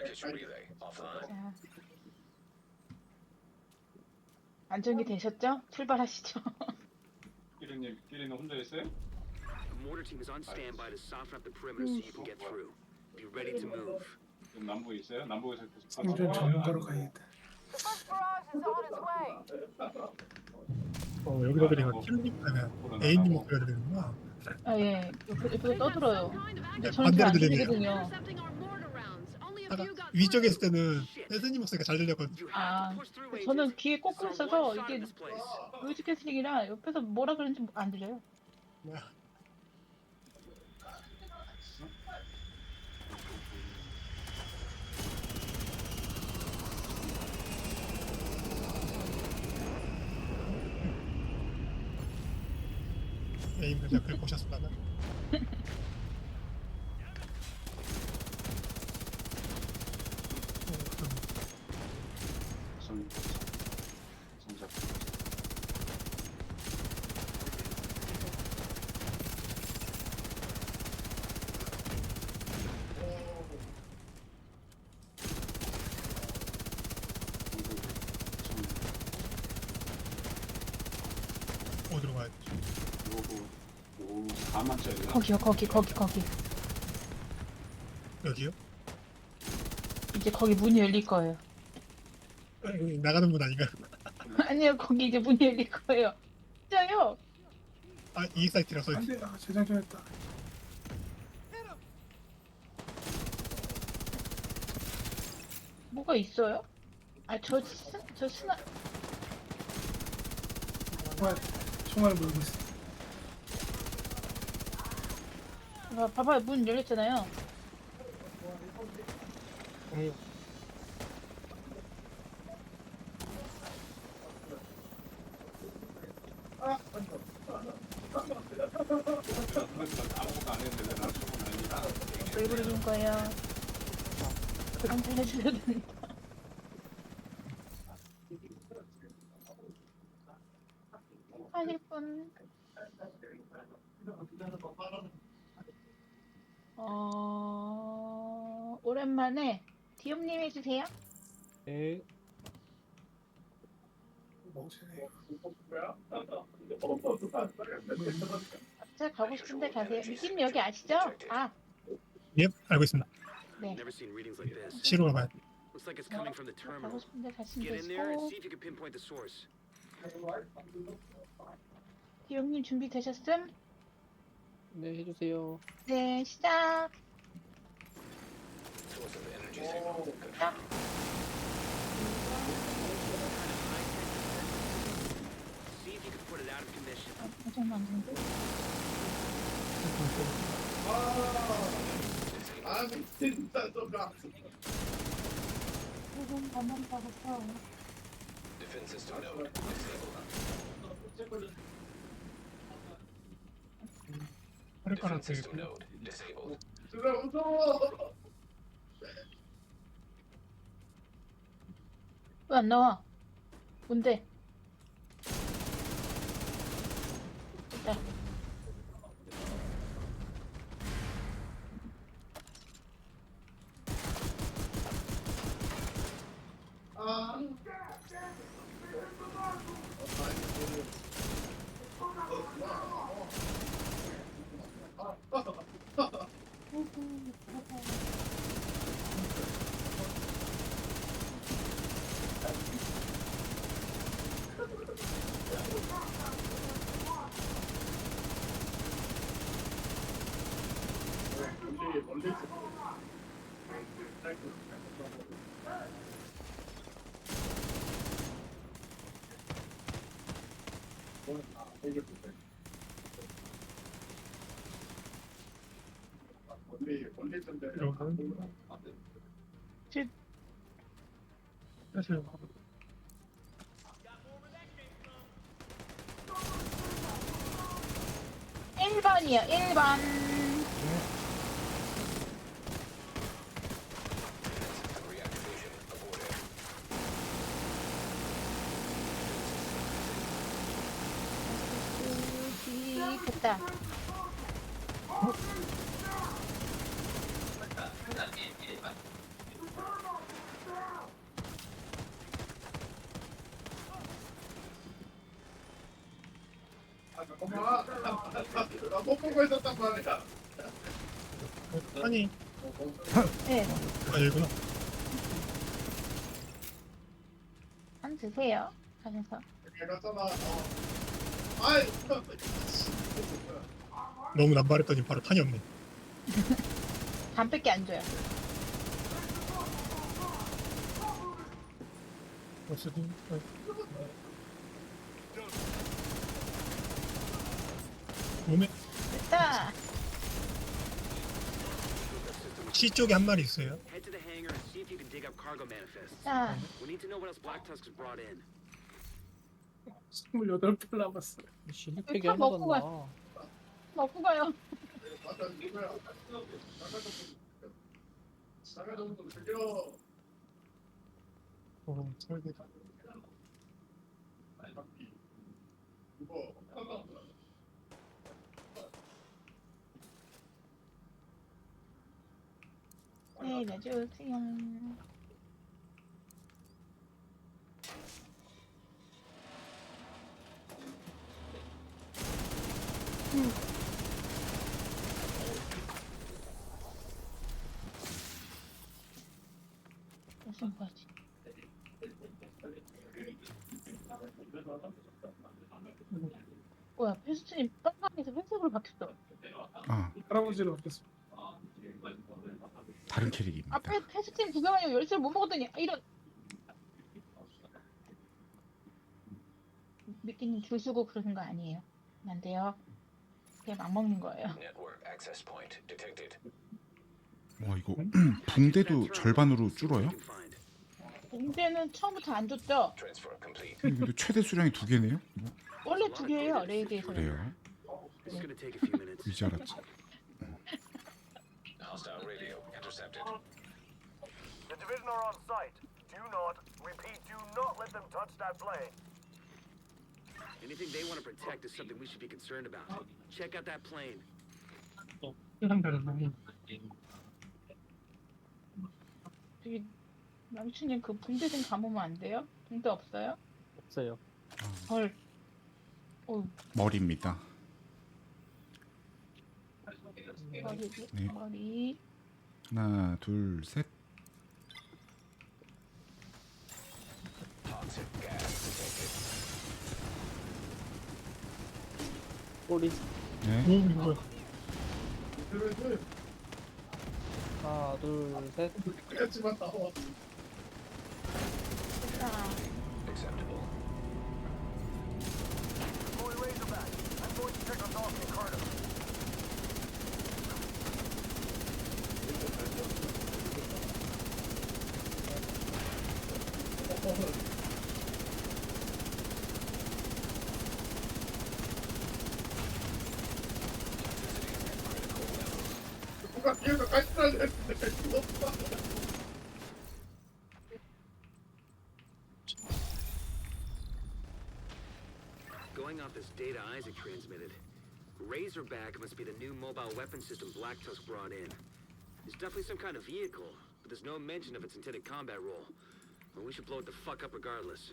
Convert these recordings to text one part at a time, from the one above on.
자. 안정이 되셨죠? 출발하시죠. 끼리님, 끼리는 혼자 있어요? The mortar team is on standby to soften up the perimeter so you can get through. Be ready to move. 지금 남부에 있어요? 남부에서 계속 생존 전문가로 가야겠다. The first barrage is on its way. 어 여기다 드리면 킬링 하면 A님 목소리가 들리는구나. 아, 예. 옆에, 옆에 떠들어요. 근데 저는 반대로 잘안 들리네요. 들리거든요. 아까 위쪽에 있을 때는 혜선님 목소리가 잘 들렸거든. You 아, 저는. 귀에 꽂고 있어서 이게. 노이즈 캔슬링이라 옆에서 뭐라 그러는지 안 들려요. A님 댓글 보셨으면 성, 성작. 어디로 가야 돼? 요거 오 4만짜리야. 거기요, 거기, 거기, 거기. 여기요? 이제 거기 문이 열릴 거예요. 아, 여기 나가는 분 아닌가요? 아니요, 거기 이제 문이 열릴 거예요. 진짜요? 아 E 사이트라서 안돼 아 재장전했다 뭐가 있어요? 아, 저, 스, 저 스나, 총알 총알을 몰고 있어 아, 봐봐요, 문 열렸잖아요. 아무것도 안 했는데 나 조금 아니다. 왜 그러는 거예요? 그런 잘 해줘야 된다. 하실 분. 어, 오랜만에 디움님 해주세요. 네. 멍청해 제가 가고 싶은데 가세요. 이팀 여기 아시죠? 아, 예 알고 있습니다. 네. Never seen readings like this. 시로 가봐요. Looks like it's coming from the 가고 terminal. 싶은데 가시면 Get in there and 되시고. see if you can pinpoint the source. 디움님 준비되셨음? 네, 해주세요. 네, 시작. Source of energy signal confirmed. See if you can put it out of commission. 아, 잠깐만, 안 되는데? 조금 가만히 가봤어. Defense system node disabled. 허리카락 Defense 되게 system node disabled. 왜 안 나와? 뭔데? 됐다. 사실 1번이요, 1번. 있다. 엄마, 나못 보고 있었단 말이야. 아니. 네. 아, 여기구나. 한 드세요. 가면서. 내가 잖아 아이, 너무 남발했더니 바로 탄이 없네 반밖에 안 줘요. 어쨌든 몸에 됐다. C 쪽에 한 마리 있어요 Head to the hangar and see if you can dig up cargo manifests. 자, We need to know what else Black Tusk has brought in. 28별 남았어. 다 하나도 먹고 안 가. 나. 먹고 가요. 어, 설계 네. 무슨 거지? 뭐야, 페스트님 빨강에서 회색으로 바뀌었어. 아, 할아버지로 바뀌었어. 다른 캐릭입니다. 앞에 페스트님 구경하려고 열쇠를 못 먹었더니 아, 이런. 미끼님 줄 서고 그러는 거 아니에요? 안 돼요. 그냥 막 먹는 거예요. Network access point detected. 와, 이거 붕대도 절반으로 줄어요? 공대는 처음부터 안 줬죠? Transfer complete. 근데 최대 수량이 두 개네요? 뭐, 원래 두 개예요, 레이드에서는. 그래요? This is gonna take a few minutes. 이제 알았지. Hostile radio intercepted. The division are on site. Do not, repeat, do not let them touch that plane. Anything they want to protect is something we should be concerned about. Check out that plane. 너무 저기 남친님 그 붕대 좀 감으면 안 돼요? 붕대 없어요? 없어요. 헐. 어, 머리입니다. 머리, 네. 머리. 하나, 둘, 셋. 꼬리. 네. 오 이거 뭐야 하나, 둘, 셋. 자, Acceptable. Going off this data Isaac transmitted, Razorback must be the new mobile weapon system Black Tusk brought in. It's definitely some kind of vehicle, but there's no mention of its intended combat role. Well, we should blow it the fuck up regardless.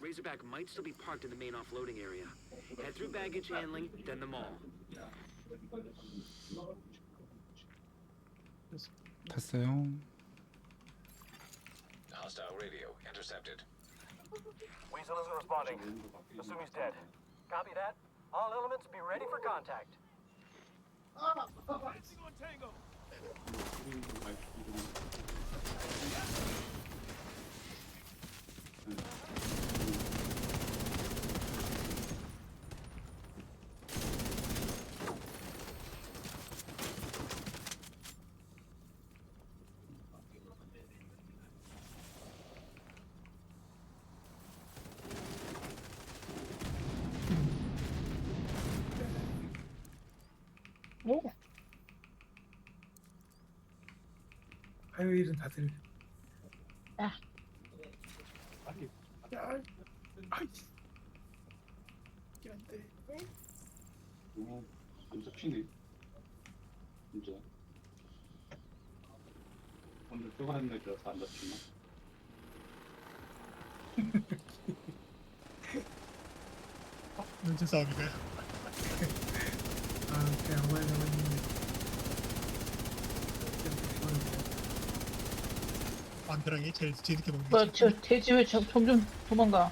Razorback might still be parked in the main offloading area. Head through baggage handling, then the mall. 탔어요. Hostile radio intercepted. Weasel isn't responding. Assume he's dead. Copy that. All elements be ready for contact. Advancing 오, 화요일은 다들 야. 야, 아이. 이게 안 돼. 너무 안 잡히네. 진짜. 오늘 뼈가 한 날이라서 안 잡히나? 눈치 싸움이가요. 뭐야, 있는데. 안드랑이 제일 뒤늦게 먹는 뭐야, 거지. 저 돼지 왜 저- 점점 도망가?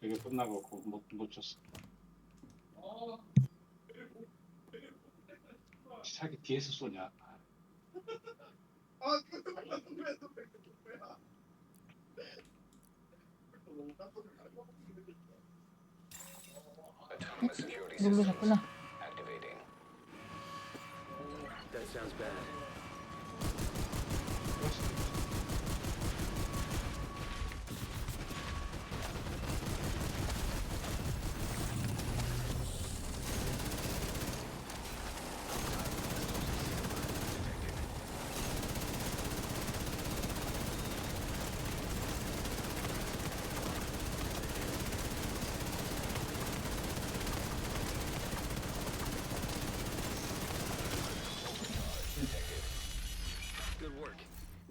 되게 끝나갖고 못, 못 쳤어 사기 뒤에서 쏘냐. That sounds bad.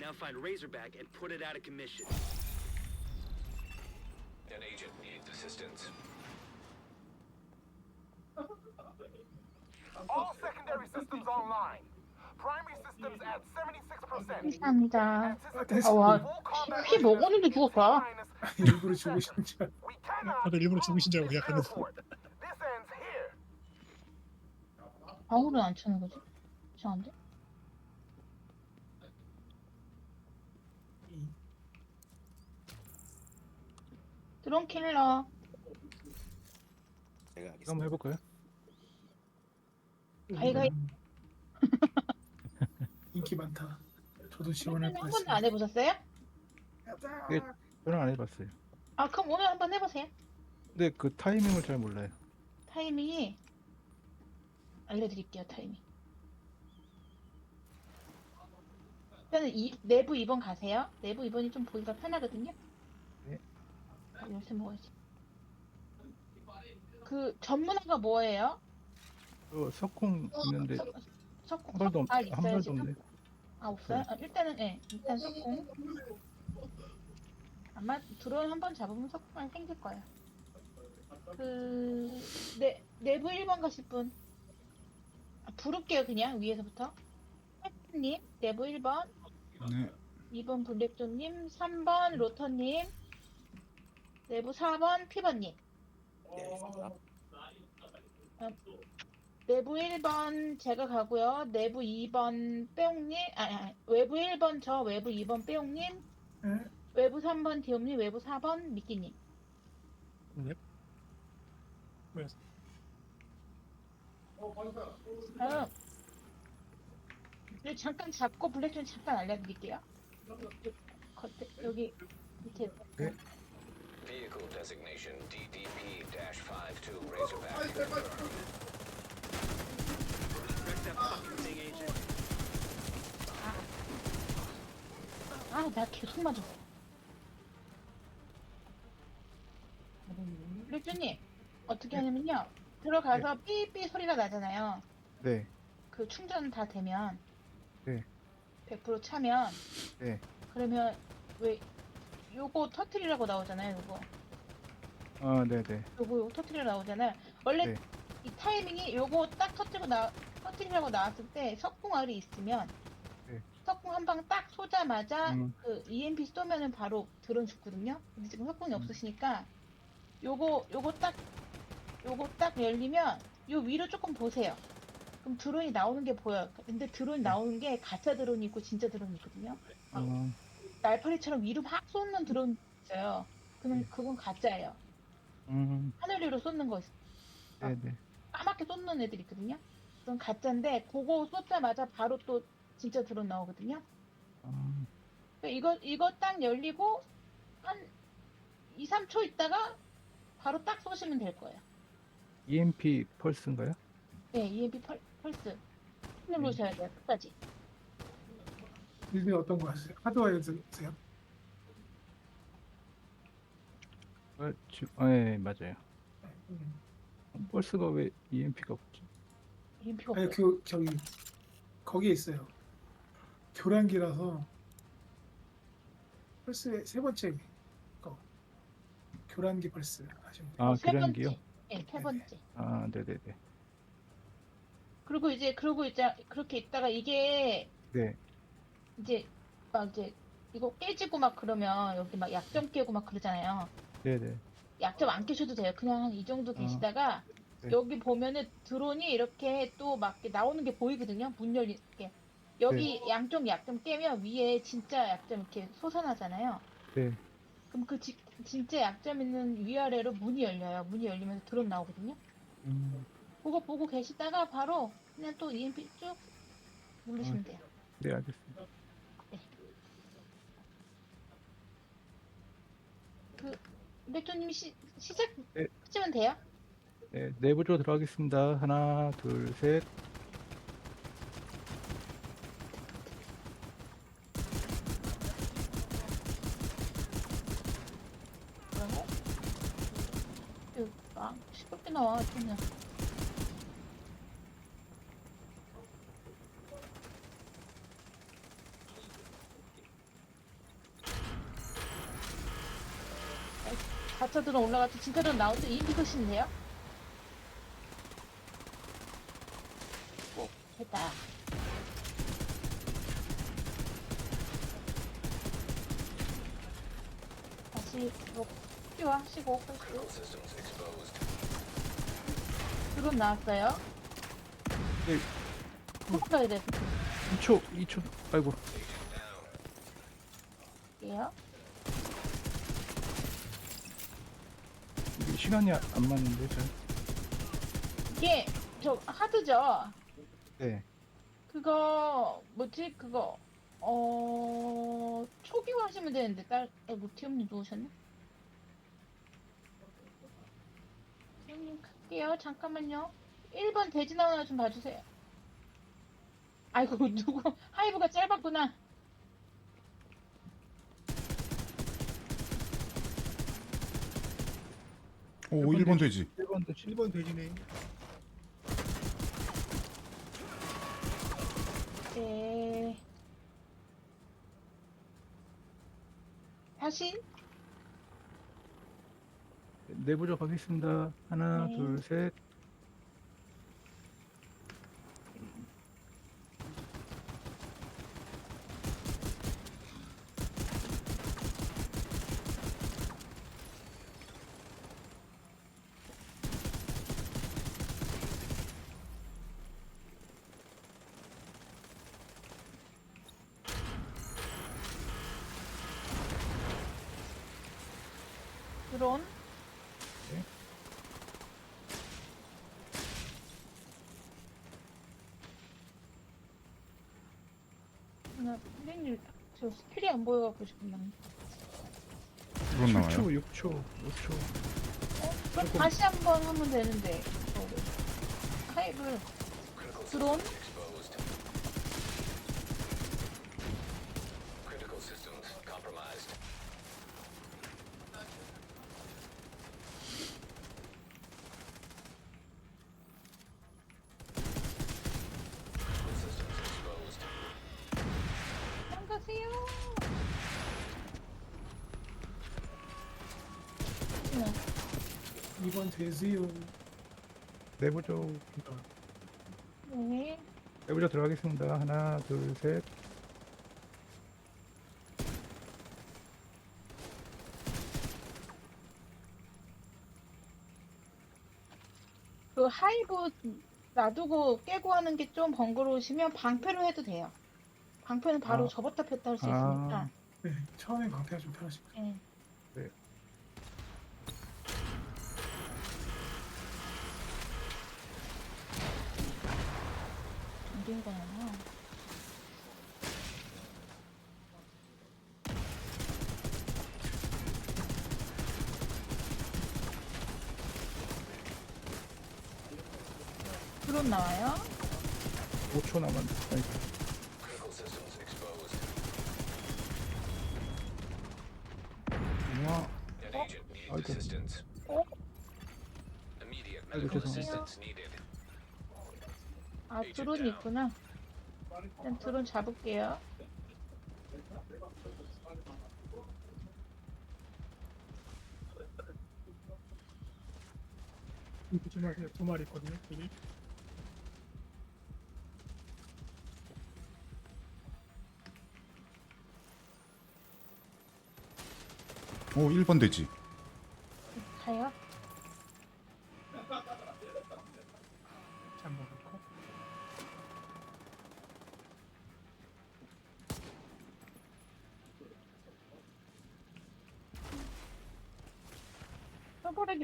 Now find Razorback and put it out of commission. An agent needs assistance. All secondary systems online. Primary systems at 76%. 감사합니다. Anticipate 아, 와, full combat 피 먹었는데 죽었다. minus 일부러 죽으신 줄 알고. We cannot 다들 일부러 죽으신 줄 알고 lose 약간 airport. This ends here. 방울은 안 차는 거지? 이상한데? 드론 킬러. 제가 이거 한번 해볼까요? 가이가이. 인기 많다. 저도 지원할 한 뻔했어요. 번도 안 해보셨어요? 예. 저는 안 해봤어요. 아 그럼 오늘 한번 해보세요. 근데 그 타이밍을 잘 몰라요. 타이밍이 알려드릴게요 타이밍. 일단은 이, 내부 2번 가세요. 내부 2번이 좀 보기가 편하거든요. 열쇠 먹어야지. 그 전문화가 뭐예요? 그 석콩 있는데 석공 한 발도 없, 아한 있어요 발도 지금? 없네. 아 없어요? 아, 일단은 예 일단 석공 아마 드론 한 번 잡으면 석공이 생길 거예요 그 네, 내부 1번 가실 분 아, 부를게요 그냥 위에서부터 님 내부 1번 네. 2번 블랙존님 3번 로터님 내부 4번 피버님 네, 알겠습니다. 내부 1번 제가 가고요. 내부 2번 빼옹님, 아니, 아니, 외부 1번 저, 외부 2번 빼옹님, 네. 외부 3번 디옴님, 외부 4번 미끼님. 네. 다음. 여기 잠깐 잡고 블랙존 잠깐 알려드릴게요. 겉에, 여기 밑에. Vehicle designation DDP-52 Razorback. 아, 나 계속 맞아. 블랙존님, 어떻게 하냐면요. 들어가서 삐삐 소리가 나잖아요. 네. 그 충전 다 되면 네. 100% 차면 네. 그러면 왜 요거 터트리라고 나오잖아요. 요거 아 네네. 요거 요거 터트리라고 나오잖아요. 원래 네. 이 타이밍이 요거 딱 터트리고 나 터트리라고 나왔을 때 석궁알이 있으면 네. 석궁 한 방 딱 쏘자마자 음. 그 EMP 쏘면은 바로 드론 죽거든요. 근데 지금 석궁이 음. 없으시니까 요거 요거 딱 요거 딱 열리면 요 위로 조금 보세요. 그럼 드론이 나오는 게 보여요. 근데 드론 나오는 게 가짜 드론이 있고 진짜 드론이 있거든요. 어, 날파리처럼 위로 막 쏘는 드론 있어요. 그건 네. 그건 가짜예요. 음, 하늘 위로 쏘는 거 있어요. 네네. 까맣게 쏟는 애들 있거든요. 그건 가짜인데 그거 쏟자마자 바로 또 진짜 드론 나오거든요. 아, 그러니까 이거 이거 딱 열리고 한 2, 3초 있다가 바로 딱 쏘시면 될 거예요. EMP 펄스인가요? 네, EMP 펄, 펄스 누르셔야 돼요. 끝까지. 일이 어떤 거 하세요? 하드와이어세요? 어, 지, 아, 네 맞아요. 음. 펄스가 왜 EMP가 없지? EMP가 아니 없어요. 그 저기 거기에 있어요. 교란기라서 펄스의 세 번째 거 교란기 펄스 하시면 돼요. 아세 번째. 교란기요? 네, 세 번째. 아 네네네. 그리고 이제 그리고 이제 그렇게 있다가 이게 네. 이제 막 이제 이거 깨지고 막 그러면 여기 막 약점 깨고 막 그러잖아요. 네네. 약점 안 깨셔도 돼요. 그냥 한 이 정도 계시다가 네. 여기 보면은 드론이 이렇게 또 막 나오는 게 보이거든요. 문 열리게. 여기 양쪽 약점 깨면 위에 진짜 약점 이렇게 솟아나잖아요. 네. 그럼 그 지- 진짜 약점 있는 위아래로 문이 열려요. 문이 열리면서 드론 나오거든요. 음, 그거 보고 계시다가 바로 그냥 또 EMP 쭉 누르시면 돼요. 네 알겠습니다. 맥주님 시, 시작 네. 하시면 돼요. 네 내부조 들어가겠습니다. 하나 둘 셋. 그러고 이거 막 시끄럽게 나와 그냥 가짜들은 올라가서 진짜들은 나오는데 이 이것이면 돼요? 오, 됐다. 다시 이거 필요하시고 systems exposed. 드론 나왔어요. 네. 도망가야 돼. 2초 2초. 아이고. 볼게요. 이게 시간이 안안 맞는데 잘. 이게 저 하드죠. 네. 그거 뭐지 그거 어 초기화 하시면 되는데 딸 아이고 티엄님 누우셨네. 티엄님 갈게요. 잠깐만요. 1번 돼지 나오나 좀 봐주세요. 아이고 누구 하이브가 짧았구나. 오 1번 돼지 1번 도 1번 돼지네. 네. 다시 내부조 가겠습니다. 하나 네. 둘 셋. 드론. 네. 나 선생님 저 스킬이 안 보여갖고 지금 1번 나와요 7초 6초 5초. 어? 그럼 다시 한 번 하면 되는데 저거를. 하이브 드론 2번 되세요. 내부 쪽 네. 내부 쪽 들어가겠습니다. 하나, 둘, 셋. 그 하이브 놔두고 깨고 하는 게 좀 번거로우시면 방패로 해도 돼요. 방패는 바로 아. 접었다 폈다 할 수 아. 있으니까. 네, 처음에 방패가 좀 편하십니다. 예. 네. 이런 거야. 드론 나와요? 5초 남았는데. 아이고. Critical systems exposed. 우와. An agent needs 아이고. assistance. 어? Immediate 아이고, medical 죄송해요. assistance needed. 아, 드론이 있구나. 일단 드론 잡을게요. 조심하세요. 두 마리 있거든요. 여기. 오 1번 돼지.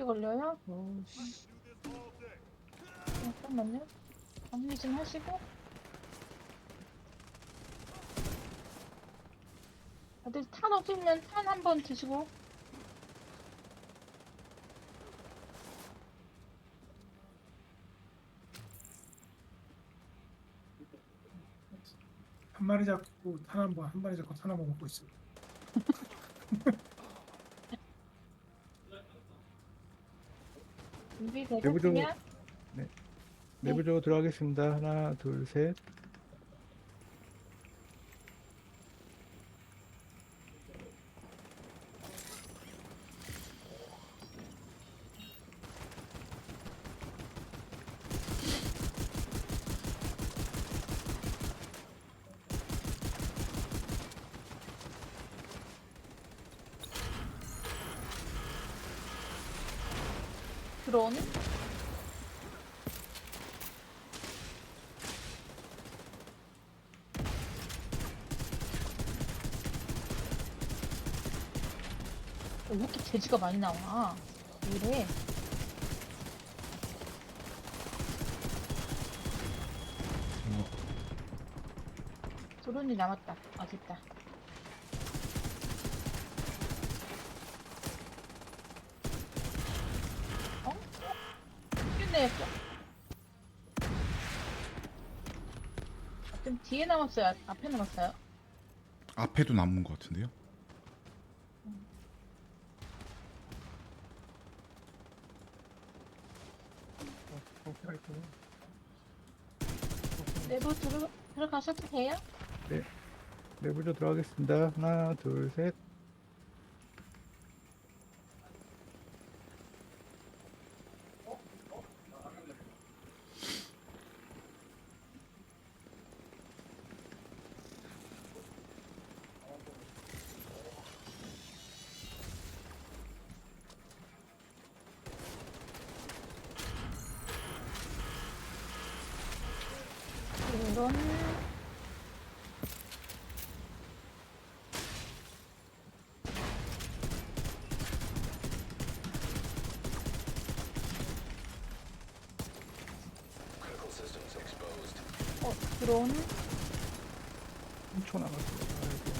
서버렉이 걸려요? 잠깐만요. 정리 좀 하시고. 다들 탄 없으면 탄 한 번 드시고. 한 마리 잡고 탄 한 번, 한 마리 잡고 탄 한 번 먹고 있어요. 준비되셨으면 내부 쪽 들어가겠습니다. 하나, 둘, 셋. 드론. 어, 왜 이렇게 돼지가 많이 나와? 왜 이래? 드론이 남았다. 아, 됐다. 어? 됐네, 좀. 아, 좀 뒤에 남았어요? 앞- 앞에 남았어요? 앞에도 남은 것 같은데요? 방패가 있고. 내부 들어, 들어가셔도 돼요? 내부 쪽 들어가겠습니다. 하나, 둘, 셋. 드론. Critical systems exposed. 어, 드론. 3초 남았어요. 아이고.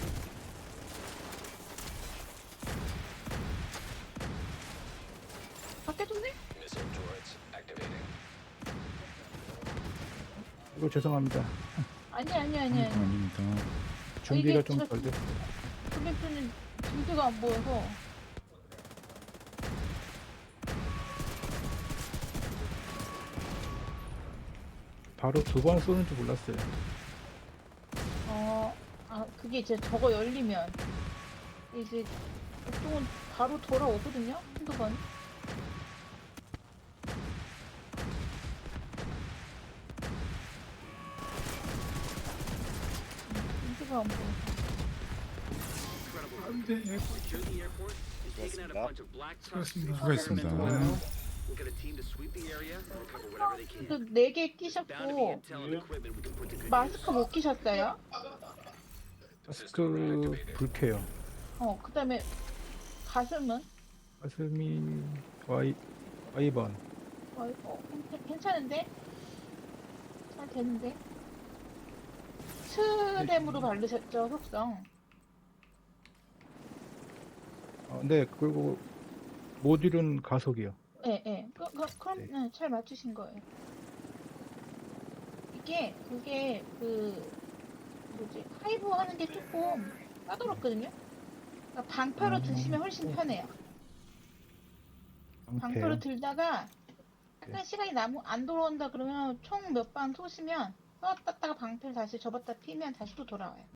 밖에 뒀네? Missile turrets activating. 이거 죄송합니다. 아니, 아니, 아니. 아니. 아닙니다. 준비가 이게 좀덜 됐어요. 근데표는 준비가 안 보여서. 바로 두 번 쏘는 줄 몰랐어요. 어, 아, 그게 이제 저거 열리면 이제 보통은 바로 돌아오거든요? 한두 번. 인기가 안 보여. 안돼. 수고하셨습니다. 수고하셨습니다. We'll get a team to sweep the area and recover whatever they can. 그네개 Bound to be 끼셨고 intel and equipment we can put to good use. 마스크 못 끼셨어요? 마스크 불쾌요. 어, 그다음에 가슴은 가슴이 Y Y번. 어, 어, 괜- 괜찮은데? 잘 되는데? 스댐으로 바르셨죠, 속성. 어, 네 그리고 모듈은 가속이요. 예, 예. 그, 그, 그럼, 네. 네, 잘 맞추신 거예요. 이게, 그게, 그, 뭐지, 하이브 하는 게 조금 까다롭거든요? 그러니까 방패로 음. 드시면 훨씬 편해요. 방패요. 방패로 들다가, 약간 네. 시간이 나무, 안 돌아온다 그러면 총 몇 방 쏘시면, 쏘았다가 방패를 다시 접었다 피면 다시 또 돌아와요.